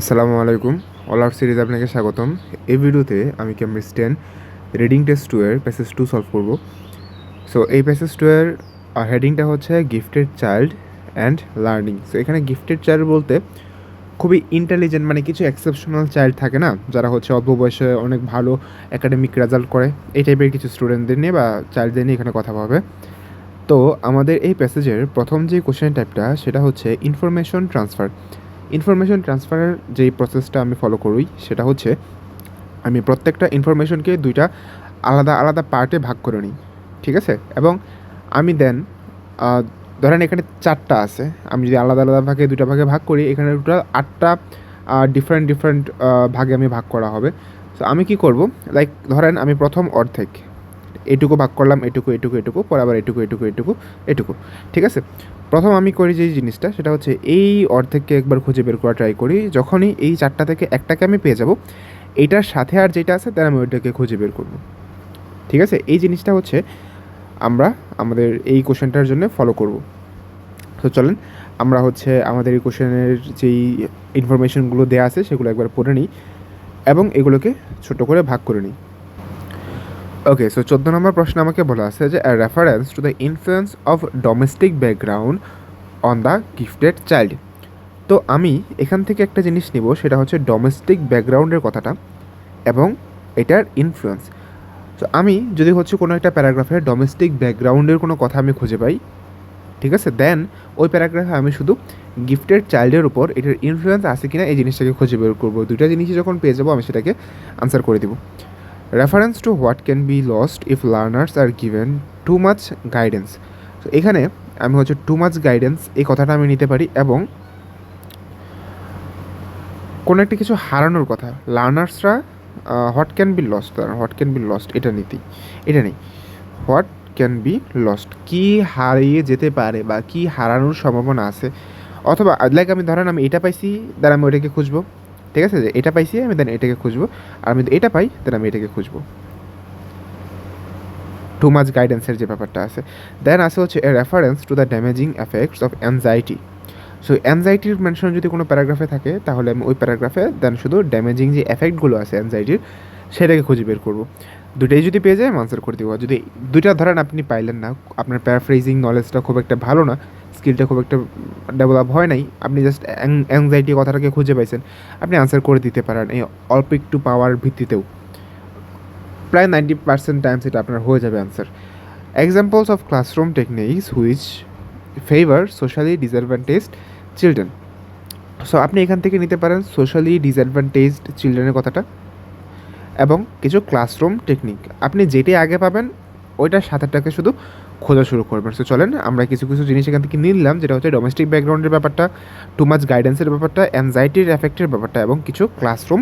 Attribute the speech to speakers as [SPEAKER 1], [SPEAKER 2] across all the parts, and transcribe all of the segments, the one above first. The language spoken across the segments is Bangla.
[SPEAKER 1] আসসালামু আলাইকুম। অল আউট সিরিজ আপনাকে স্বাগতম। এই ভিডিওতে আমি Cambridge ten reading test two এর প্যাসেজ টু সলভ করব। সো এই প্যাসেজ টু এর হেডিংটা হচ্ছে gifted child and learning so এখানে গিফটেড চাইল্ড বলতে খুবই ইন্টেলিজেন্ট মানে কিছু এক্সেপশনাল চাইল্ড থাকে না, যারা হচ্ছে অল্প বয়সে অনেক ভালো একাডেমিক রেজাল্ট করে। এই টাইপের কিছু স্টুডেন্টদের নিয়ে বা চাইল্ডদের নিয়ে এখানে কথা হবে। তো, আমাদের এই প্যাসেজের প্রথম যে কোশ্চেন টাইপটা সেটা হচ্ছে ইনফরমেশন ট্রান্সফার ইনফরমেশন ট্রান্সফারের যেই প্রসেসটা আমি ফলো করি, সেটা হচ্ছে আমি প্রত্যেকটা ইনফরমেশনকে দুইটা আলাদা আলাদা পার্টে ভাগ করে নিই, ঠিক আছে? এবং আমি দেন ধরেন এখানে চারটা আছে, আমি যদি আলাদা আলাদা ভাগে দুটা ভাগে ভাগ করি, এখানে টোটাল আটটা ডিফারেন্ট ডিফারেন্ট ভাগে আমি ভাগ করা হবে। সো আমি কি করব? লাইক ধরেন আমি প্রথম অর্ধেক, এটুকু ভাগ করলাম, এটুকু এটুকু এটুকু, পরে আবার এটুকু এটুকু এটুকু এটুকু, ঠিক আছে? প্রথম আমি করি যে জিনিসটা, সেটা হচ্ছে এই অর্ধেককে একবার খুঁজে বের করা ট্রাই করি। যখনই এই চারটা থেকে একটাকে আমি পেয়ে যাব এইটার সাথে আর যেটা আছে, তার আমি ওইটাকে খুঁজে বের করব। ঠিক আছে? এই জিনিসটা হচ্ছে আমরা আমাদের এই কোশ্চেনটার জন্য ফলো করব। তো চলেন, আমরা হচ্ছে আমাদের এই কোশ্চেনের যেই ইনফরমেশনগুলো দেওয়া আছে, সেগুলো একবার পড়ে নিই এবং এগুলোকে ছোট করে ভাগ করে নিই। ওকে সো চোদ্দ নম্বর প্রশ্ন আমাকে বলা আছে যে reference to the influence of domestic background on the gifted child তো আমি এখান থেকে একটা জিনিস নিব, সেটা হচ্ছে ডোমেস্টিক ব্যাকগ্রাউন্ডের কথাটা এবং এটার ইনফ্লুয়েন্স তো আমি যদি হচ্ছে কোনো একটা প্যারাগ্রাফে ডোমেস্টিক ব্যাকগ্রাউন্ডের কোনো কথা আমি খুঁজে পাই, ঠিক আছে? দেন ওই প্যারাগ্রাফে আমি শুধু গিফটেড চাইল্ডের উপর এটার ইনফ্লুয়েন্স আছে কিনা এই জিনিসটাকে খুঁজে বের করব। দুইটা জিনিসই যখন পেয়ে যাব, আমি সেটাকে আনসার করে দিব। Reference to what can be lost if learners are given too much guidance তো এখানে আমি হচ্ছে টু মাচ গাইডেন্স এই কথাটা আমি নিতে পারি এবং কোনো একটা কিছু হারানোর কথা লার্নার্সরা what can be lost what can be lost এটা নীতি, এটা নেই। হোয়াট ক্যান বি লস্ট কী হারিয়ে যেতে পারে বা কী হারানোর সম্ভাবনা আছে? অথবা লাইক আমি ধরেন আমি এটা পাইছি দেন আমি ওইটাকে খুঁজবো। ঠিক আছে? যে এটা পাইছি, আমি দেন এটাকে খুঁজবো। আর আমি এটা পাই দেন আমি এটাকে খুঁজবো। টু মাচ গাইডেন্সের যে ব্যাপারটা আছে। দেন আছে হচ্ছে a reference to the damaging effects of anxiety so অ্যাংজাইটির mention যদি কোনো প্যারাগ্রাফে থাকে, তাহলে আমি ওই প্যারাগ্রাফে দেন শুধু ড্যামেজিং যে এফেক্টগুলো আছে অ্যাংজাইটির সেটাকে খুঁজে বের করব। দুটাই যদি পেয়ে যায় আনসার করে দেবো। যদি দুইটা ধরেন আপনি পাইলেন না, আপনার প্যারাফ্রেজিং নলেজটা খুব একটা ভালো না স্কিলটা খুব একটা ডেভেলপ হয় নাই। আপনি জাস্ট অ্যাংজাইটি কথাটাকে খুঁজে পাইছেন। আপনি আনসার করে দিতে পারেন এই অল্প একটু পাওয়ার ভিত্তিতেও। প্রায় নাইনটি পার্সেন্ট টাইমস এটা আপনার হয়ে যাবে answer examples of classroom techniques which favour socially disadvantaged children so আপনি এখান থেকে নিতে পারেন সোশ্যালি ডিসঅ্যাডভান্টেজড চিলড্রেনের কথাটা। এবং কিছু ক্লাসরুম টেকনিক আপনি যেটাই আগে পাবেন, ওইটার সাথেটাকে শুধু খোঁজা শুরু করবেন সো চলেন আমরা কিছু কিছু জিনিস এখান থেকে নিলাম, যেটা হচ্ছে ডোমেস্টিক ব্যাকগ্রাউন্ডের ব্যাপারটা টু মাচ গাইডেন্সের ব্যাপারটা অ্যাংজাইটির এফেক্টের ব্যাপারটা, এবং কিছু ক্লাসরুম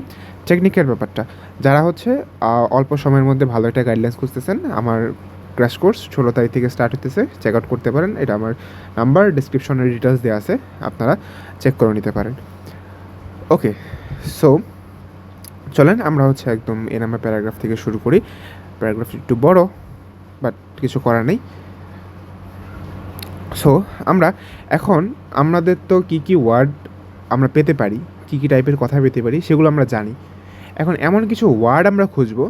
[SPEAKER 1] টেকনিকের ব্যাপারটা। যারা হচ্ছে অল্প সময়ের মধ্যে ভালো একটা গাইডলাইন্স খুঁজতেছেন, আমার ক্র্যাশ কোর্স ষোলো তারিখ থেকে স্টার্ট হতেছে চেক আউট করতে পারেন। এটা আমার নাম্বার ডিসক্রিপশনের ডিটেলস দেওয়া আছে, আপনারা চেক করে নিতে পারেন। ওকে সো চলেন আমরা হচ্ছে একদম এ নাম্বার প্যারাগ্রাফ থেকে শুরু করি। প্যারাগ্রাফ একটু বড় বাট কিছু করার নেই। সো আমরা এখন আমাদের তো কী কী ওয়ার্ড আমরা পেতে পারি, কী কী টাইপের কথা পেতে পারি, সেগুলো আমরা জানি। এখন এমন কিছু ওয়ার্ড আমরা খুঁজব,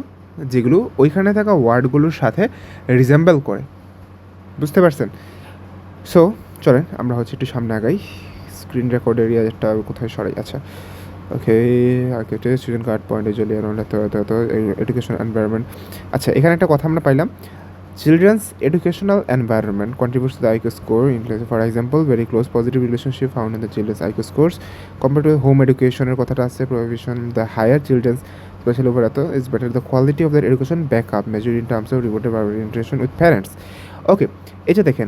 [SPEAKER 1] যেগুলো ওইখানে থাকা ওয়ার্ডগুলোর সাথে রিজেম্বল করে। বুঝতে পারছেন? সো চলেন, আমরা হচ্ছে একটু সামনে আগাই। স্ক্রিন রেকর্ড এরিয়া একটা কোথায় সরাই আচ্ছা। Okay architect student card point jolly education environment আচ্ছা এখানে একটা কথা আমরা পাইলাম। Children's educational environment contributes the IQ score in for example very close positive relationship found in the children's IQ scores compare to home এডুকেশনের কথাটা আছে provision the higher children's specially over এত is better the quality of their education back up major in terms of reported interaction with parents okay এই দেখেন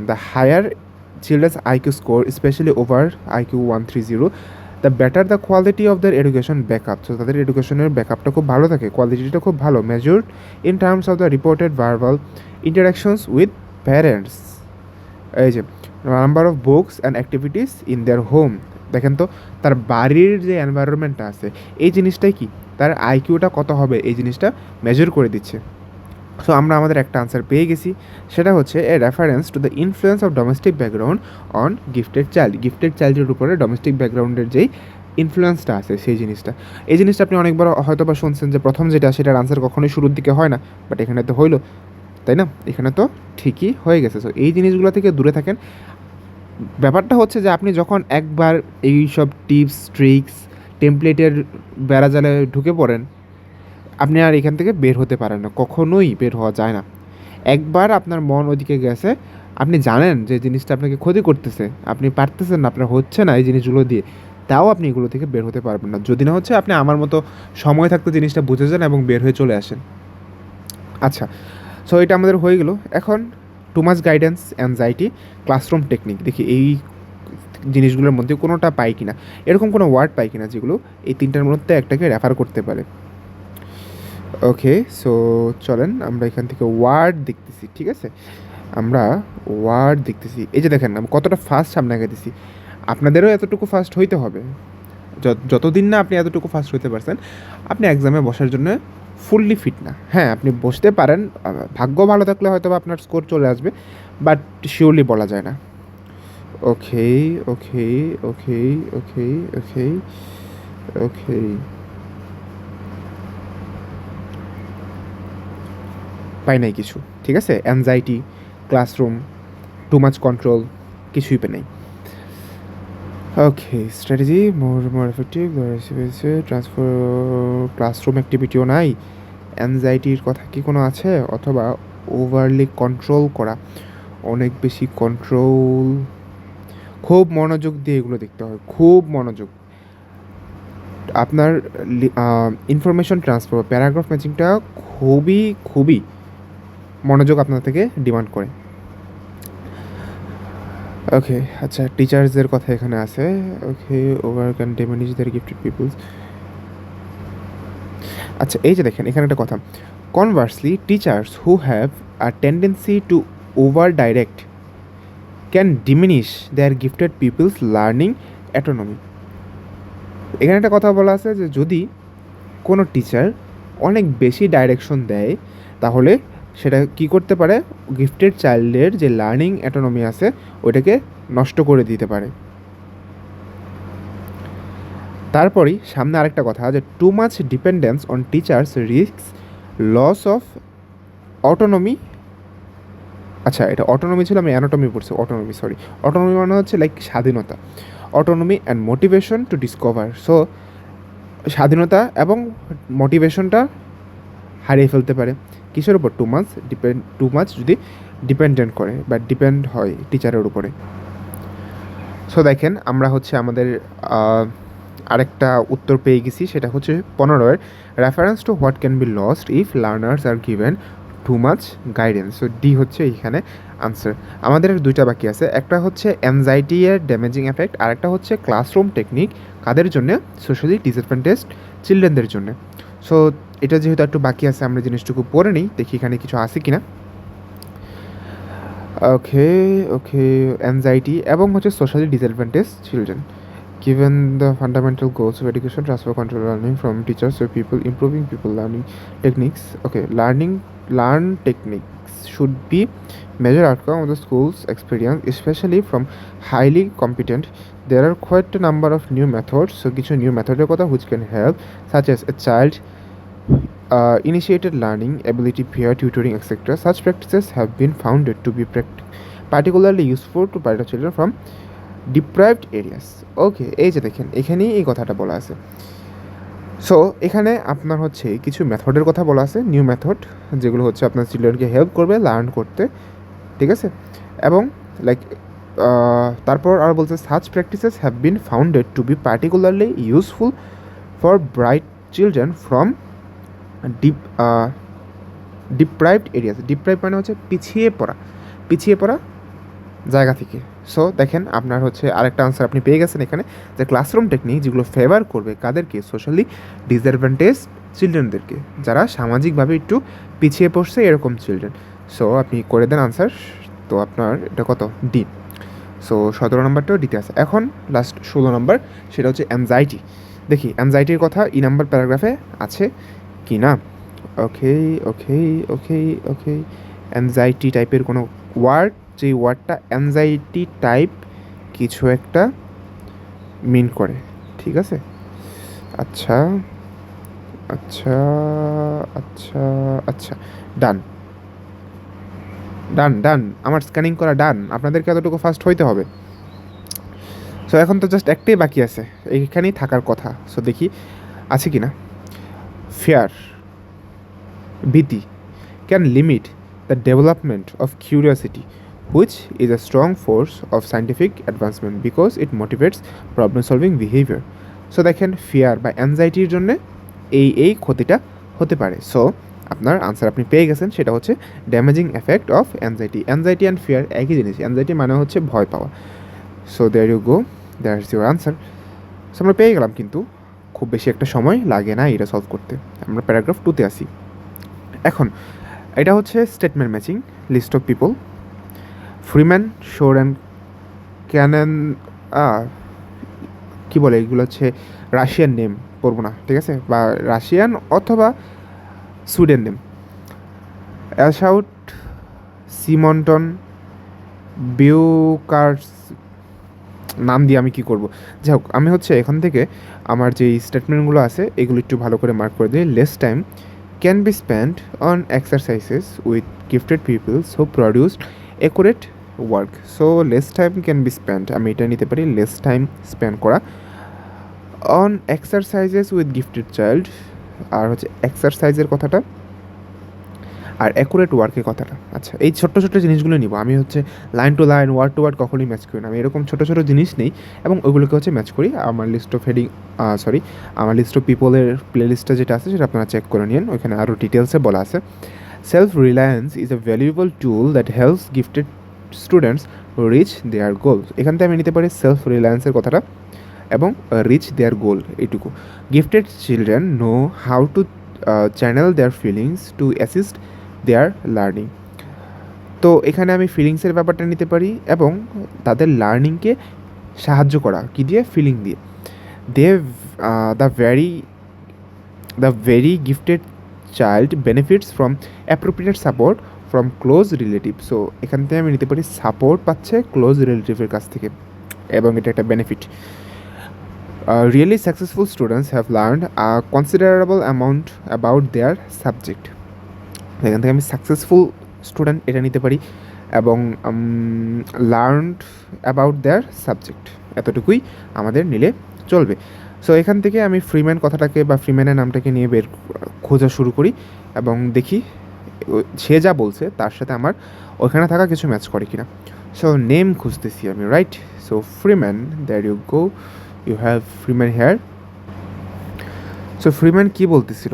[SPEAKER 1] children's IQ score specially over IQ one three zero the better the quality of their education backup so তাদের এডুকেশনের ব্যাকআপটা খুব ভালো থাকে কোয়ালিটিটা খুব ভালো measured in terms of the reported verbal interactions with parents এই যে number of books and activities in their home দেখেন তো, তার বাড়ির যে এনভায়রনমেন্টটা আছে, এই জিনিসটাই কি? তার আইকিউটা কত হবে? এই জিনিসটা মেজর করে দিচ্ছে। সো আমরা আমাদের একটা আনসার পেয়ে গেছি। সেটা হচ্ছে a reference to the influence of domestic background on gifted child gifted চাইল্ডের উপরে ডোমেস্টিক ব্যাকগ্রাউন্ডের যেই ইনফ্লুয়েন্সটা আছে, সেই জিনিসটা। এই জিনিসটা আপনি অনেকবার হয়তো বা শুনছেন যে প্রথম যেটা, সেটার আনসার কখনোই শুরুর দিকে হয় না বাট এখানে তো হইল, তাই না? এখানে তো ঠিকই হয়ে গেছে। সো এই জিনিসগুলো থেকে দূরে থাকেন। ব্যাপারটা হচ্ছে যে আপনি যখন একবার এই সব টিপস ট্রিক্স টেমপ্লেটের বেড়াজালে ঢুকে পড়েন আপনি আর এখান থেকে বের হতে পারেন না, কখনোই বের হওয়া যায় না। একবার আপনার মন ওদিকে গেছে, আপনি জানেন যে জিনিসটা আপনাকে ক্ষতি করতেছে, আপনি পারতেছেন না, আপনার হচ্ছে না এই জিনিসগুলো দিয়ে, তাও আপনি এগুলো থেকে বের হতে পারবেন না। যদি না হচ্ছে, আপনি আমার মতো সময় থাকতে জিনিসটা বুঝে যান এবং বের হয়ে চলে আসেন। আচ্ছা সো এটা আমাদের হয়ে গেল। এখন too much guidance anxiety classroom technique দেখি এই জিনিসগুলোর মধ্যে কোনোটা পাই কিনা। এরকম কোনো ওয়ার্ড পাই কিনা যেগুলো এই তিনটার মধ্যে একটাকে রেফার করতে পারে। ওকে সো চলেন, আমরা এখান থেকে ওয়ার্ড দেখতেছি, ঠিক আছে? আমরা ওয়ার্ড দেখতেছি। এই যে দেখেন, আমি কতটা ফাস্ট সামনে আগাইতেছি আপনাদেরও এতটুকু ফাস্ট হইতে হবে। যত- যতদিন না আপনি এতটুকু ফাস্ট হইতে পারছেন, আপনি এক্সামে বসার জন্য ফুললি ফিট না। হ্যাঁ আপনি বসতে পারেন ভাগ্য ভালো থাকলে হয়তো আপনার স্কোর চলে আসবে বাট শিওরলি বলা যায় না। ওকে ওকে ওকে ওকে ওকে ওকে পাই নাই কিছু, ঠিক আছে? Anxiety classroom too much control কিছুই পে নাই। Okay strategy more more effective transfer classroom অ্যাক্টিভিটিও নাই। অ্যাংজাইটির কথা কি কোনো আছে? অথবা ওভারলি কন্ট্রোল করা। অনেক বেশি কন্ট্রোল খুব মনোযোগ দিয়ে এগুলো দেখতে হয়, খুব মনোযোগ। আপনার ইনফরমেশন ট্রান্সফার প্যারাগ্রাফ ম্যাচিংটা খুবই খুবই মনোযোগ আপনার থেকে ডিমান্ড করে। ওকে আচ্ছা টিচার্সদের কথা এখানে আছে। Okay over can diminish their gifted pupils আচ্ছা এই যে দেখেন, এখানে একটা কথা। Conversely teachers who have a tendency to over direct can diminish their gifted pupils learning autonomy এখানে একটা কথা বলা আছে যে যদি কোনো টিচার অনেক বেশি ডাইরেকশন দেয়, তাহলে সেটা কি করতে পারে? গিফটেড চাইল্ডের যে লার্নিং অ্যাটোনমি আছে, ওইটাকে নষ্ট করে দিতে পারে। তারপরেই সামনে আরেকটা কথা, যে too much dependence on teachers risks loss of autonomy আচ্ছা এটা অটোনমি ছিল, আমি অ্যানোটমি পড়ছি অটোনমি সরি অটোনমি মানে হচ্ছে লাইক স্বাধীনতা। Autonomy and motivation to discover so স্বাধীনতা এবং মোটিভেশনটা হারিয়ে ফেলতে পারে। কিসের উপর? Two months depend two months যদি ডিপেন্ডেন্ট করে বা ডিপেন্ড হয় টিচারের উপরে। সো দেখেন, আমরা হচ্ছে আমাদের আরেকটা উত্তর পেয়ে গেছি, সেটা হচ্ছে পনেরোয়ের reference to what can be lost if learners are given too much guidance so D হচ্ছে এইখানে আনসার আমাদের দুইটা বাকি আছে। একটা হচ্ছে অ্যাংজাইটি এর ড্যামেজিং এফেক্ট আর একটা হচ্ছে ক্লাসরুম টেকনিক কাদের জন্য? সোশ্যালি ডিসঅ্যাডভান্টেজ চিলড্রেনদের জন্য। সো এটা যেহেতু একটু বাকি আছে, আমরা জিনিসটুকু পরে নিই, দেখি এখানে কিছু আসে কি না ওকে ওকে অ্যাংজাইটি এবং হচ্ছে socially disadvantage children given the fundamental goals of education transfer control learning from teachers O pupils improving pupils learning techniques okay learning learn techniques should be major outcome of the schools experience specially from highly competent their are quite number of new method so কিছু নিউ মেথডের কথা which can help such as a child initiated learning ability peer tutoring etcetera such practices have been founded to be particularly useful to brighter children from deprived areas okay এই যে দেখেন, এখানেই এই কথাটা বলা আছে। সো এখানে আপনার হচ্ছে কিছু মেথডের কথা বলা আছে নিউ মেথড যেগুলো হচ্ছে আপনার চিলড্রেনকে হেল্প করবে লার্ন করতে, ঠিক আছে? এবং লাইক তারপর আর বলছে such practices have been founded to be particularly useful for bright children from deep deprived areas deprive মানে হচ্ছে পিছিয়ে পড়া পিছিয়ে পড়া জায়গা থেকে। সো দেখেন আপনার হচ্ছে আরেকটা আনসার আপনি পেয়ে গেছেন এখানে, যে ক্লাসরুম টেকনিক যেগুলো ফেভার করবে কাদেরকে সোশ্যালি ডিসঅ্যাডভান্টেজ চিলড্রেনদেরকে যারা সামাজিকভাবে একটু পিছিয়ে পড়ছে এরকম চিলড্রেন সো আপনি করে দেন আনসার তো আপনার এটা কত? ডি সো সতেরো নম্বরটাও ডিতে আছে। এখন লাস্ট ষোলো নম্বর, সেটা হচ্ছে অ্যাংজাইটি দেখি অ্যাংজাইটির কথা ই নাম্বার প্যারাগ্রাফে আছে কি না ওকে ওকে ওকে ওকে অ্যাংজাইটি টাইপের কোনো ওয়ার্ড যে ওয়ার্ডটা অ্যাংজাইটি টাইপ কিছু একটা মিন করে। ঠিক আছে? আচ্ছা আচ্ছা আচ্ছা আচ্ছা। ডান ডান ডান আমার স্ক্যানিং করা ডান আপনাদেরকে এতটুকু ফাস্ট হইতে হবে। সো এখন তো জাস্ট একটাই বাকি আছে। এইখানেই থাকার কথা। সো দেখি, আছে কি না ফেয়ার ভীতি can limit the development of curiosity which is a strong force of scientific advancement because it motivates problem solving behaviour so দেখেন ফিয়ার বা অ্যাংজাইটির জন্যে এই এই ক্ষতিটা হতে পারে। সো আপনার আনসার আপনি পেয়ে গেছেন, সেটা হচ্ছে damaging effect of anxiety anxiety and fear একই জিনিস। অ্যাংজাইটি মানে হচ্ছে ভয় পাওয়া। So there you go that is your answer so আমরা পেয়ে গেলাম কিন্তু খুব বেশি একটা সময় লাগে না এটা সলভ করতে। আমরা প্যারাগ্রাফ টুতে আসি এখন, এটা হচ্ছে statement matching list of people Freeman Shore and Cannon কী বলে এগুলো হচ্ছে রাশিয়ান নেম পড়ব না, ঠিক আছে? বা রাশিয়ান অথবা সুইডেন নেম অ্যাশাউট সিমন্টন, বিউকার্স, নাম দিয়ে আমি কি করব? যাই হোক, আমি হচ্ছে এখান থেকে আমার যে স্টেটমেন্টগুলো আছে, এগুলো একটু ভালো করে মার্ক করে দিই। Less time can be spend on exercises with gifted pupils who produce accurate work so less time can be spend আমি এটা নিতে পারি লেস টাইম স্পেন্ড করা। On exercises with gifted child আর হচ্ছে এক্সারসাইজের কথাটা আর অ্যাকুরেট ওয়ার্কের কথাটা। আচ্ছা এই ছোট্ট ছোট্ট জিনিসগুলো নিব। আমি হচ্ছে line to line word to word কখনোই ম্যাচ করি না। আমি এরকম ছোটো ছোটো জিনিস নেই এবং ওইগুলোকে হচ্ছে ম্যাচ করি। আমার লিস্ট অফ হেডিং সরি আমার লিস্ট অফ পিপলের প্লে লিস্টটা যেটা আছে সেটা আপনারা চেক করে নিন ওইখানে আরও ডিটেলসে বলা আছে। Self reliance is a valuable tool that helps gifted students reach their goals এখান থেকে আমি নিতে পারি সেলফ রিলায়েন্সের কথাটা। এবং রিচ দেয়ার গোল এইটুকু gifted children know how to channel their feelings to assist their learning তো এখানে আমি ফিলিংসের ব্যাপারটা নিতে পারি এবং তাদের লার্নিংকে সাহায্য করা, কী দিয়ে? ফিলিং দিয়ে। They the very the very gifted child benefits from appropriate support from close relative so এখান থেকে আমি নিতে পারি সাপোর্ট পাচ্ছে ক্লোজ রিলেটিভের কাছ থেকে এবং এটা একটা benefit really successful students have learn a considerable amount about their subject এখান থেকে আমি সাকসেসফুল স্টুডেন্ট এটা নিতে পারি এবং লার্নড অ্যাবাউট দেয়ার সাবজেক্ট এতটুকুই আমাদের নিলে চলবে। সো এখান থেকে আমি ফ্রিম্যান কথাটাকে বা ফ্রিম্যানের নামটাকে নিয়ে বের খোঁজা শুরু করি এবং দেখি সে যা বলছে তার সাথে আমার ওখানে থাকা কিছু ম্যাচ করে কিনা। সো নেম খুঁজতেছি আমি right so Freeman there you go you have Freeman here so Freeman কী বলতেছিল?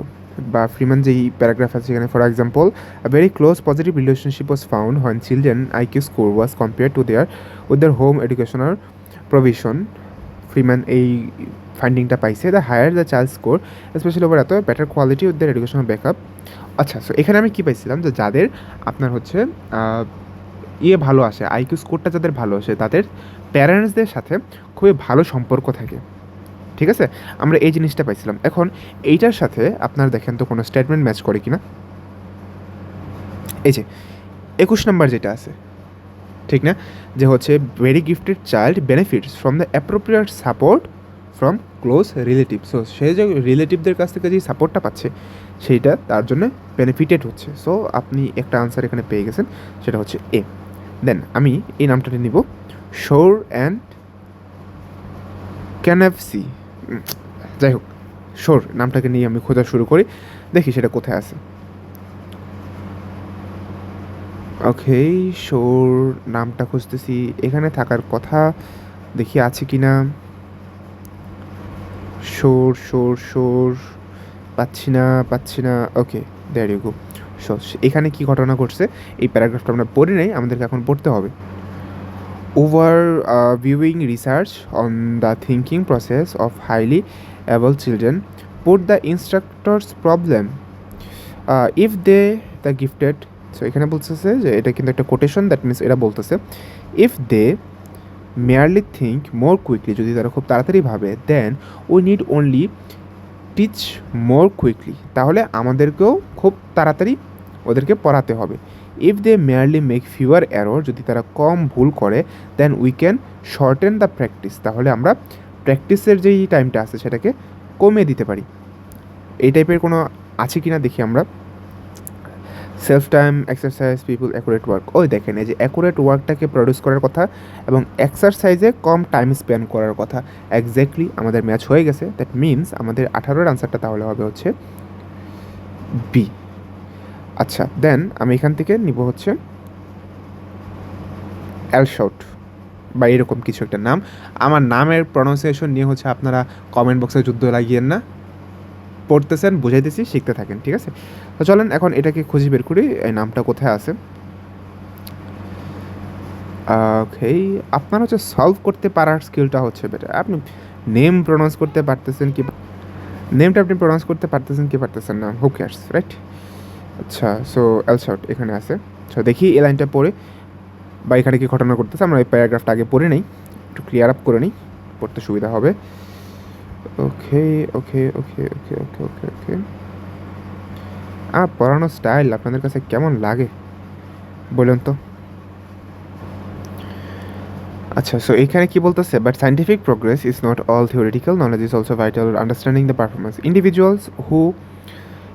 [SPEAKER 1] বা ফ্রিম্যান যেই প্যারাগ্রাফ আছে এখানে for example a very close positive relationship was found when children I Q score was compare to their with their home educational provision Freeman এই ফাইন্ডিংটা পাইছে। The higher the child score specially over এত better quality with their educational backup আচ্ছা সো এখানে আমি কী পাইছিলাম? যে যাদের আপনার হচ্ছে ইয়ে ভালো আসে আইকিউ স্কোরটা যাদের ভালো আসে, তাদের প্যারেন্টসদের সাথে খুবই ভালো সম্পর্ক থাকে। ঠিক আছে? আমরা এই জিনিসটা পাইছিলাম। এখন এইটার সাথে আপনার দেখেন তো কোনো স্টেটমেন্ট ম্যাচ করে কি না এই যে, একুশ নম্বর যেটা আছে, ঠিক না? যে হচ্ছে very gifted child benefits from the appropriate support from close relative so সে যে রিলেটিভদের কাছ থেকে যে সাপোর্টটা পাচ্ছে, সেইটা তার জন্য বেনিফিটেড হচ্ছে। সো আপনি একটা আনসার এখানে পেয়ে গেছেন, সেটা হচ্ছে এ দেন আমি এই নামটা নিব। শোর অ্যান্ড ক্যানএফসি যাই হোক, শোর নামটাকে নিয়ে আমি খোঁজা শুরু করি, দেখি সেটা কোথায় আছে। ওকে, শোর নামটা খুঁজতেছি। এখানে থাকার কথা দেখি আছে কি না শোর শোর শোর, পাচ্ছি না পাচ্ছি না। Okay there you go so এখানে কি ঘটনা ঘটছে, এই প্যারাগ্রাফটা আমরা পড়ি নাই, আমাদেরকে এখন পড়তে হবে। Over viewing research on the thinking process of highly able children put the instructors problem if they the gifted so এখানে বলতেছে যে এটা কিন্তু একটা কোটেশন দ্যাট মিনস এরা বলতেছে if they merely think more quickly যদি তারা খুব তাড়াতাড়ি ভাবে then we need only teach more quickly তাহলে আমাদেরকেও খুব তাড়াতাড়ি ওদেরকে পড়াতে হবে। If they merely make fewer error যদি তারা কম ভুল করে then we can shorten the practice তাহলে আমরা প্র্যাকটিসের যেই টাইমটা আছে, সেটাকে কমিয়ে দিতে পারি। এই টাইপের কোনো আছে কি না দেখি আমরা। Self time exercise people accurate work ওই দেখেন, এই যে অ্যাকুরেট ওয়ার্কটাকে প্রডিউস করার কথা এবং এক্সারসাইজে কম টাইম স্পেন্ড করার কথা। এক্স্যাক্টলি আমাদের ম্যাচ হয়ে গেছে। দ্যাট মিনস আমাদের আঠারোর আনসারটা তাহলে হবে হচ্ছে বি আচ্ছা দেন আমি এখান থেকে নিব হচ্ছে অ্যালশট বা এরকম কিছু একটা নাম। আমার নামের প্রনাউন্সিয়েশন নিয়ে হচ্ছে আপনারা কমেন্ট বক্সে যুদ্ধ লাগিয়েন না। পড়তেছেন বুঝাইতেছি শিখতে থাকেন, ঠিক আছে? তো চলেন, এখন এটাকে খুঁজে বের করি, এই নামটা কোথায় আছে? ওকে আপনার হচ্ছে সলভ করতে পারার স্কিলটা হচ্ছে বেটার আপনি নেম প্রনাউন্স করতে পারতেছেন কি নেমটা আপনি প্রনাউন্স করতে পারতেছেন কি পারতেছেন না? হু রাইট আচ্ছা সো এলশট এখানে আছে। সো দেখি এই লাইনটা পড়ে বা এখানে কি ঘটনা করতেছে আমরা এই প্যারাগ্রাফটা আগে পড়ে নেই, একটু ক্লিয়ার আপ করে নিই, পড়তে সুবিধা হবে। ওকে ওকে ওকে ওকে ওকে ওকে ওকে আর পড়ানোর স্টাইল আপনাদের কাছে কেমন লাগে? বলুন তো। আচ্ছা সো এখানে কি বলতেছে? But scientific progress is not all theoretical knowledge is also vital understanding the performance individuals who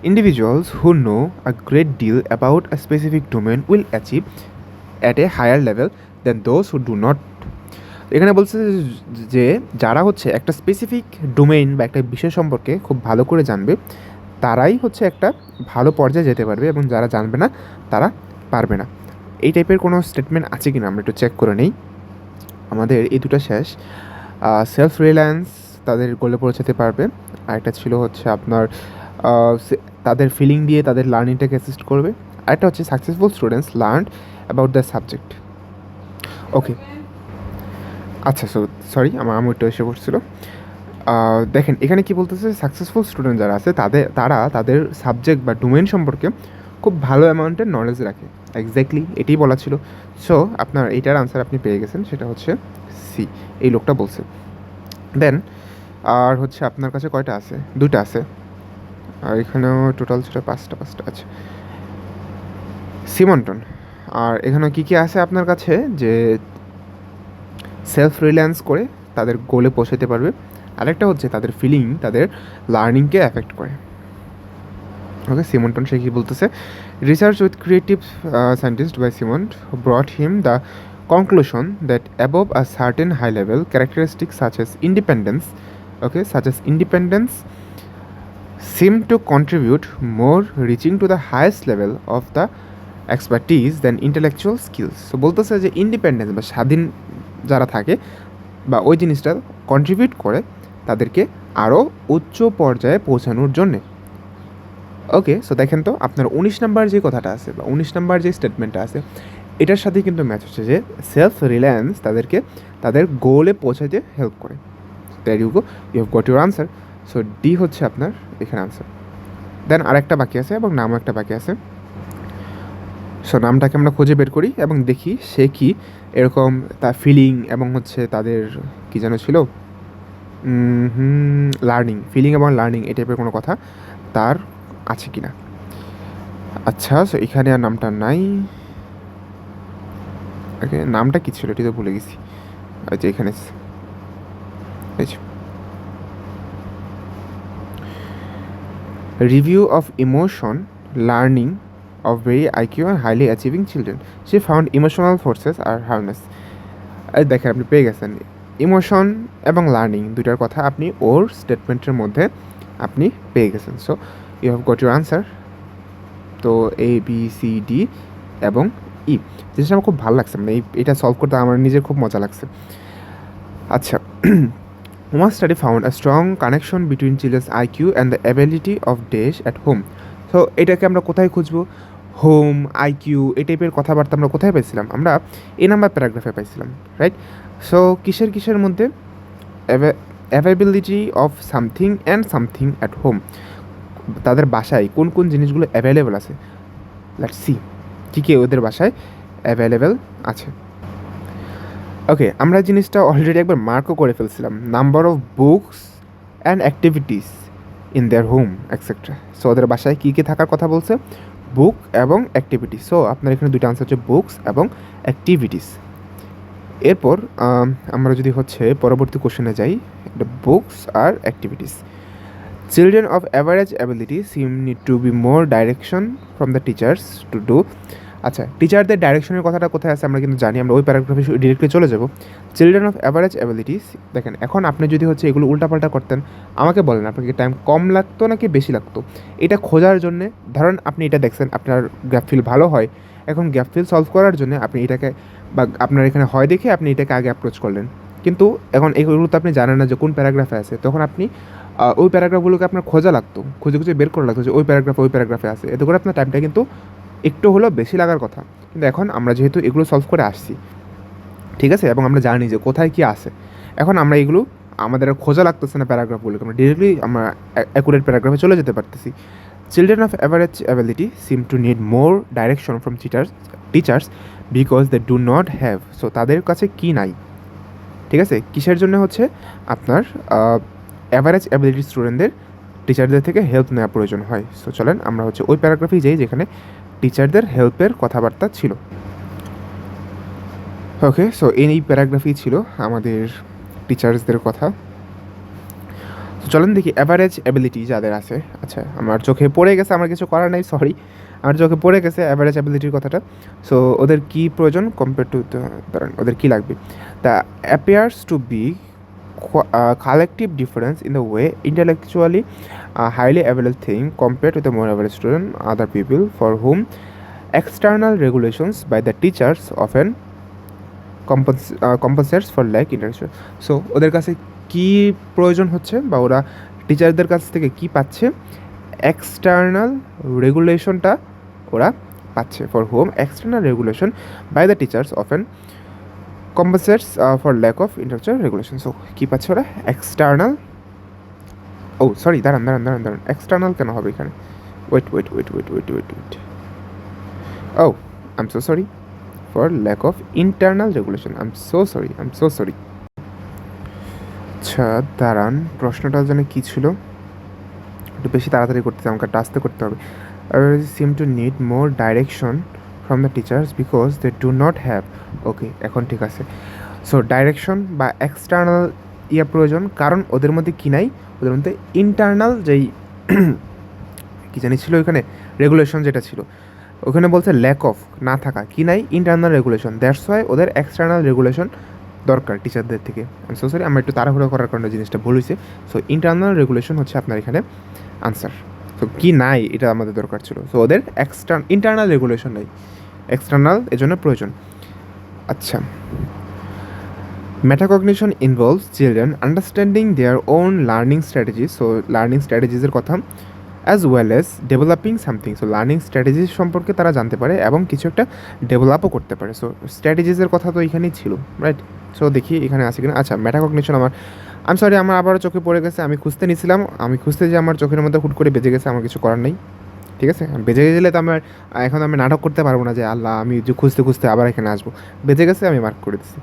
[SPEAKER 1] individuals who know a great deal about a specific domain will achieve at a higher level than those who do not. এখানে বলছে যে, যারা হচ্ছে একটা স্পেসিফিক ডোমেইন বা একটা বিষয় সম্পর্কে খুব ভালো করে জানবে, তারাই হচ্ছে একটা ভালো পর্যায়ে যেতে পারবে এবং যারা জানবে না, তারা পারবে না। এই টাইপের কোনো স্টেটমেন্ট আছে কি না আমরা একটু চেক করে নেই। আমাদের এই দুটো শেষ। সেলফ রিলায়েন্স তাদের গোলে পৌঁছাতে পারবে। আর একটা ছিল হচ্ছে আপনার তাদের ফিলিং দিয়ে তাদের লার্নিংটাকে অ্যাসিস্ট করবে। আরেকটা হচ্ছে successful students learn about the subject okay আচ্ছা সো সরি আমার আমি একটু এসে পড়ছিল দেখেন, এখানে কি বলতেছে সাকসেসফুল স্টুডেন্ট যারা আছে, তাদের, তারা তাদের সাবজেক্ট বা ডোমেন সম্পর্কে খুব ভালো অ্যামাউন্টের নলেজ রাখে। এক্স্যাক্টলি এটাই বলা ছিল। সো আপনার এইটার আনসার আপনি পেয়ে গেছেন, সেটা হচ্ছে সি এই লোকটা বলছে। দেন আর হচ্ছে আপনার কাছে কয়টা আছে? দুইটা আছে। আর এখানেও টোটাল ছিল পাঁচটা পাঁচটা আছে। সিমন্টন আর এখানে কি কি আছে আপনার কাছে? যে সেলফ রিলায়েন্স করে তাদের গোলে পৌঁছাতে পারবে। আরেকটা হচ্ছে তাদের ফিলিং তাদের লার্নিংকে অ্যাফেক্ট করে। ওকে সিমন্টন সে কি বলতেছে? Research with creative scientist by Simonton brought him the conclusion that above a certain high level characteristics such as independence, okay, such as independence seem to contribute more reaching to the highest level of the expertise than intellectual skills. So, বলতেছে যে ইন্ডিপেন্ডেন্স বা স্বাধীন যারা থাকে বা ওই জিনিসটা কন্ট্রিবিউট করে তাদেরকে আরও উচ্চ পর্যায়ে পৌঁছানোর জন্যে। ওকে সো দেখেন তো, আপনার উনিশ নাম্বার যে কথাটা আছে বা উনিশ নাম্বার যে স্টেটমেন্টটা আছে, এটার সাথে কিন্তু ম্যাচ হচ্ছে যে সেলফ রিলায়েন্স তাদেরকে তাদের গোলে পৌঁছাতে হেল্প করে। That you go you have got your answer so D হচ্ছে আপনার এখানে আনসার দেন আরেকটা বাকি আছে এবং নামও একটা বাকি আছে। সো নামটাকে আমরা খুঁজে বের করি এবং দেখি সে কি এরকম তার ফিলিং এবং হচ্ছে তাদের কি যেন ছিল? লার্নিং ফিলিং এবং লার্নিং এই টাইপের কোনো কথা তার আছে কি না আচ্ছা সো এখানে আর নামটা নাই। নামটা কি ছিল? এটি তো ভুলে গেছি। আচ্ছা এখানে এই review of emotion, learning of very IQ highly achieving children. She found emotional forces are harness. এই দেখেন, আপনি পেয়ে গেছেন। ইমোশন এবং লার্নিং দুইটার কথা আপনি ওর স্টেটমেন্টের মধ্যে আপনি পেয়ে গেছেন। So you have got your answer তো এ বি সি ডি এবং ই জিনিসটা আমার খুব ভালো লাগছে। মানে এটা সলভ করতে আমার নিজের খুব মজা লাগছে। আচ্ছা One study found a strong connection between children's IQ and the ability of dash at home. So এটাকে আমরা কোথায় খুঁজবো? হোম আইকিউ এই টাইপের কথাবার্তা আমরা কোথায় পাইছিলাম? আমরা এ নাম্বার প্যারাগ্রাফে পাইছিলাম রাইট সো কিসের কিসের মধ্যে? Availability of something and something at home তাদের বাসায় কোন কোন জিনিসগুলো অ্যাভেলেবেল আছে? লেট সি কী কী ওদের বাসায় অ্যাভেলেবেল আছে? ওকে আমরা জিনিসটা অলরেডি একবার মার্কও করে ফেলছিলাম। Number of books and activities in their home extra so ওদের বাসায় কী কী থাকার কথা বলছে? বুক এবং অ্যাক্টিভিটিস সো আপনার এখানে দুটো আনসার হচ্ছে বুকস এবং অ্যাক্টিভিটিস এরপর আমরা যদি হচ্ছে পরবর্তী কোশ্চেনে যাই books R activities children of average ability seem need to be more direction from the teachers to do আচ্ছা টিচারদের ডাইরেকশনের কথাটা কোথায় আছে আমরা কিন্তু জানি, আমরা ওই প্যারাগ্রাফে ডিরেক্টলি চলে যাব। চিলড্রেন অফ অ্যাভারেজ অ্যাবিলিটিস দেখেন, এখন আপনি যদি হচ্ছে এগুলো উল্টাপাল্টা করতেন, আমাকে বলেন, আপনাকে টাইম কম লাগতো নাকি বেশি লাগতো? এটা খোঁজার জন্য, ধরেন আপনি এটা দেখছেন, আপনার গ্যাপ ফিল ভালো হয়, এখন গ্যাপ ফিল সলভ করার জন্য আপনি এটাকে, বা আপনার এখানে হয় দেখে আপনি এটাকে আগে অ্যাপ্রোচ করলেন। কিন্তু এখন এগুলো তো আপনি জানেন না যে কোন প্যারাগ্রাফে আছে, তখন আপনি ওই প্যারাগ্রাফগুলোকে আপনার খোঁজা লাগতো, খুঁজে খুঁজে বের করা লাগতো যে ওই প্যারাগ্রাফ ওই প্যারাগ্রাফে আছে। এতে করে আপনার টাইমটা কিন্তু একটু হলেও বেশি লাগার কথা। কিন্তু এখন আমরা যেহেতু এগুলো সলভ করে আসছি, ঠিক আছে? এবং আমরা জানি যে কোথায় কি আছে। এখন আমরা এগুলো আমাদের খোঁজা লাগতেছে না প্যারাগ্রাফগুলোকে। আমরা ডিরেক্টলি আমরা অ্যাকুরেট প্যারাগ্রাফে চলে যেতে পারতেছি। Children of average ability seem to need more direction from teachers teachers because they do not have so তাদের কাছে কি নাই? ঠিক আছে? কিসের জন্য হচ্ছে? আপনার অ্যাভারেজ অ্যাবিলিটি স্টুডেন্টদের টিচারদের থেকে হেল্প নেওয়া প্রয়োজন হয়। সো চলেন আমরা হচ্ছে ওই প্যারাগ্রাফেই যাই যেখানে টিচারদের হেল্পের কথাবার্তা ছিল। ওকে সো এই প্যারাগ্রাফই ছিল আমাদের টিচার্সদের কথা। তো চলেন দেখি অ্যাভারেজ অ্যাবিলিটি যাদের আছে। আচ্ছা আমার চোখে পড়ে গেছে, আমার কিছু করার নাই সরি আমার চোখে পড়ে গেছে অ্যাভারেজ অ্যাবিলিটির কথাটা। সো ওদের কি প্রয়োজন? কম্পেয়ার টু ওদের কি লাগবে? The appears to be collective difference in the way intellectually uh, highly able thing compared to the more average student other people for whom external regulations by the teachers often compens- uh, compensates for lack intellectual so ওদের কাছে কি প্রয়োজন হচ্ছে বা ওরা টিচারদের কাছ থেকে কি পাচ্ছে এক্সটার্নাল রেগুলেশনটা ওরা পাচ্ছে for home external regulation by the teachers often compensates for lack of internal regulation so কী পাচ্ছে ওরা এক্সটার্নাল ও সরি দাঁড়ান দাঁড়ান দাঁড়ান দাঁড়ান। এক্সটার্নাল কেন হবে এখানে? Wait wait wait wait wait wait wait oh I am so sorry for lack of internal regulation I am so sorry I am so sorry আচ্ছা দাঁড়ান, প্রশ্নটা যেন কী ছিল? একটু বেশি তাড়াতাড়ি করতে হবে, আমাকে আস্তে করতে হবে। Seem to need more direction from the teachers because they do not have okay এখন ঠিক আছে। সো ডাইরেকশন বা এক্সটার্নাল ইয়া প্রয়োজন, কারণ ওদের মধ্যে কী নাই? ওদের মধ্যে ইন্টারনাল যেই কী জানি ছিল ওইখানে রেগুলেশন যেটা ছিল, ওখানে বলছে ল্যাক অফ না থাকা, কি নাই? ইন্টারনাল রেগুলেশন দ্যাটস ওয়াই ওদের এক্সটার্নাল রেগুলেশন দরকার টিচারদের থেকে। আমি সো সরি আমরা একটু তাড়াহুড়ো করার কারণে জিনিসটা ভুল হয়েছে সো ইন্টারনাল রেগুলেশন হচ্ছে আপনার এখানে আনসার তো কী নাই, এটা আমাদের দরকার ছিল। সো ওদের এক্সটার্ন ইন্টারনাল রেগুলেশন নাই। এক্সটার্নাল এজন্য প্রয়োজন। আচ্ছা। Metacognition involves children understanding their own learning strategies so learning স্ট্র্যাটেজিজের কথা as well as developing something so learning strategy সম্পর্কে তারা জানতে পারে এবং কিছু একটা ডেভেলপও করতে পারে। সো স্ট্র্যাটেজিসের কথা তো এখানেই ছিল রাইট সো দেখি এখানে আছে কিনা। আচ্ছা মেটাকগনিশন আমার আমি সরি আমার আবারও চোখে পড়ে গেছে, আমি খুঁজতে নিছিলাম, আমি খুঁজতে যে আমার চোখের মধ্যে হুট করে বেজে গেছে, আমার কিছু করার নেই, ঠিক আছে বেজে গেলে তো আমার, এখন আমি নাটক করতে পারব না যে, আল্লাহ, আমি যে খুঁজতে খুঁজতে আবার এখানে আসব বেজে গেছে, আমি মার্ক করে দিচ্ছি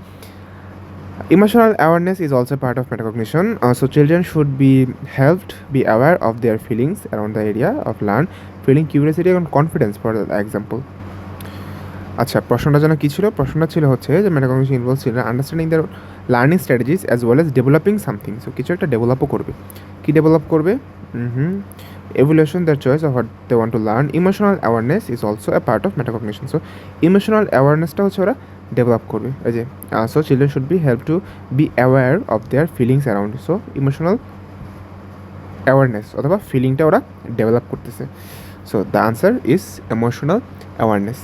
[SPEAKER 1] emotional awareness is also part of metacognition. So children should B be B be of of feelings feelings the area of learn feeling feeling curiosity confidence for example. আচ্ছা প্রশ্নটা যেন কী ছিল প্রশ্নটা ছিল হচ্ছে যে metacognition involve children understanding their learning strategies as well as developing something so কিছু একটা ডেভেলপও করবে। কী ডেভেলপ করবে? Hmm evaluation their choice of what they want to learn. Emotional awareness is also a part of metacognition. So emotional awarenessটা হচ্ছে ওরা ডেভেলপ করবে। এই যে so children should be help to be aware of their feelings around so emotional awareness অথবা ফিলিংটা ওরা ডেভেলপ করতেছে। So the answer is emotional awareness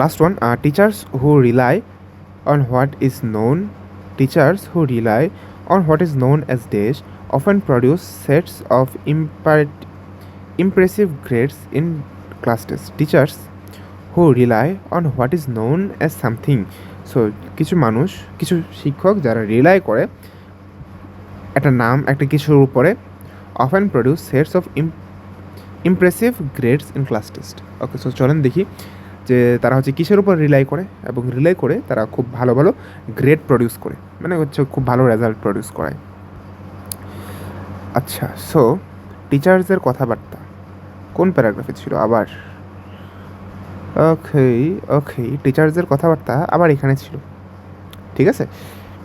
[SPEAKER 1] last one teachers who rely on what is known teachers who rely on what is known as days often produce sets of impressive grades in class tests teachers who rely on what is known as something so কিছু মানুষ কিছু শিক্ষক যারা রিলাই করে একটা নাম একটা কিছুর উপরে often produce sets of impressive grades in class test okay so চলেন দেখি যে তারা হচ্ছে কিসের উপর রিলাই করে এবং রিলাই করে তারা খুব ভালো ভালো গ্রেড প্রডিউস করে। মানে হচ্ছে খুব ভালো রেজাল্ট প্রডিউস করায়। আচ্ছা সো টিচার্সদের কথাবার্তা। কোন প্যারাগ্রাফে ছিল? আবার। ওকে ওকে টিচার্সদের কথাবার্তা আবার এখানে ছিল। ঠিক আছে?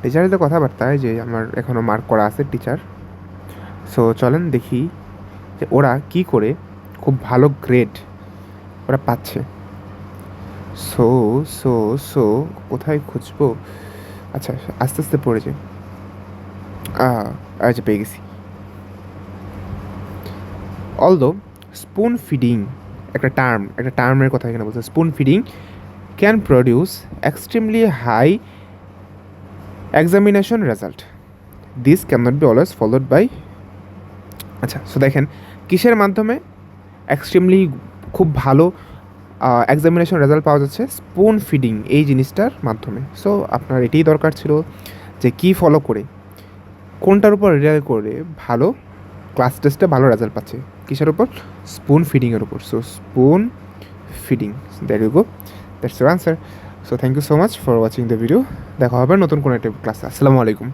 [SPEAKER 1] টিচারদের কথাবার্তায় যে আমার এখনও মার্ক করা আছে টিচার সো চলেন দেখি যে ওরা কি করে খুব ভালো গ্রেড ওরা পাচ্ছে। সো সো সো কোথায় খুঁজবো? আচ্ছা আস্তে আস্তে পড়ে পড়েছে আচ্ছা পেয়ে গেছি। অলদো স্পুন ফিডিং একটা টার্ম একটা টার্মের কথা এখানে বলছে। Spoon feeding can produce extremely high examination result this can not be always followed by আচ্ছা সো দেখেন, কিসের মাধ্যমে এক্সট্রিমলি খুব ভালো এক্সামিনেশন রেজাল্ট পাওয়া যাচ্ছে স্পুন ফিডিং এই জিনিসটার মাধ্যমে। সো আপনার এটাই দরকার ছিল যে কি ফলো করে, কোনটার উপর রিলাই করে ভালো ক্লাস টেস্টে ভালো রেজাল্ট পাচ্ছে, কিসের উপর? স্পুন ফিডিংয়ের উপর। So spoon feeding that you go that's your answer so thank you so much for watching the video দেখা হবে নতুন কোনো একটা ক্লাসে আসসালামু আলাইকুম